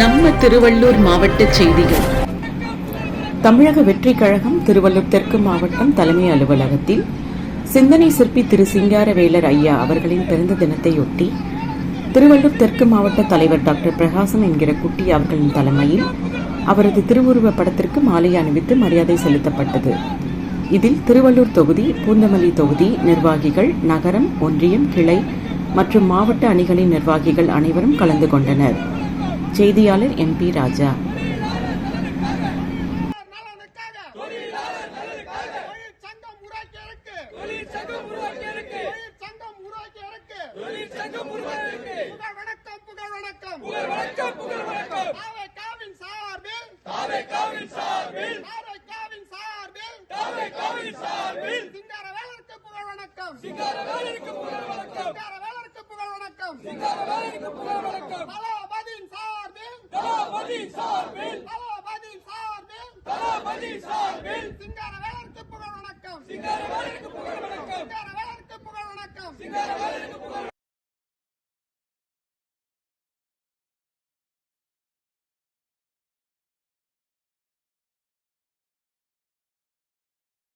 நம்ம திருவள்ளூர் மாவட்ட செய்திகள். தமிழக வெற்றி கழகம் திருவள்ளூர் தெற்கு மாவட்டம் தலைமை அலுவலகத்தில் சிந்தனை சிற்பி திரு சிங்காரவேலர் ஐயா அவர்களின் பிறந்த தினத்தையொட்டி திருவள்ளூர் தெற்கு மாவட்ட தலைவர் டாக்டர் பிரகாசம் என்கிற குட்டி அவர்களின் தலைமையில் அவரது திருவுருவ படத்திற்கு மாலை அணிவித்து மரியாதை செலுத்தப்பட்டது. இதில் திருவள்ளூர் தொகுதி பூந்தமல்லி தொகுதி நிர்வாகிகள் நகரம் ஒன்றியம் கிளை மற்றும் மாவட்ட அணிகளின் நிர்வாகிகள் அனைவரும் கலந்து கொண்டனர். செய்தியாளர் எம் பி ராஜா. சார்பில் சிங்கார வேலருக்கு புகழ் வணக்கம். சிங்கார வேலருக்கு புகழ் வணக்கம். சிங்கார வேலருக்கு புகழ் வணக்கம். சிங்கார வேலருக்கு புகழ் வணக்கம். தலாபதியின் சார்பில் தலாபதியின் சார்பில் தலாபதியின் சார்பில் தலாபதியின் சார்பில் சிங்கார வேலருக்கு புகழ் வணக்கம். சிங்கார வேலருக்கு புகழ் வணக்கம். சிங்கார வேலருக்கு புகழ் வணக்கம். சிங்கார வேலருக்கு புகழ்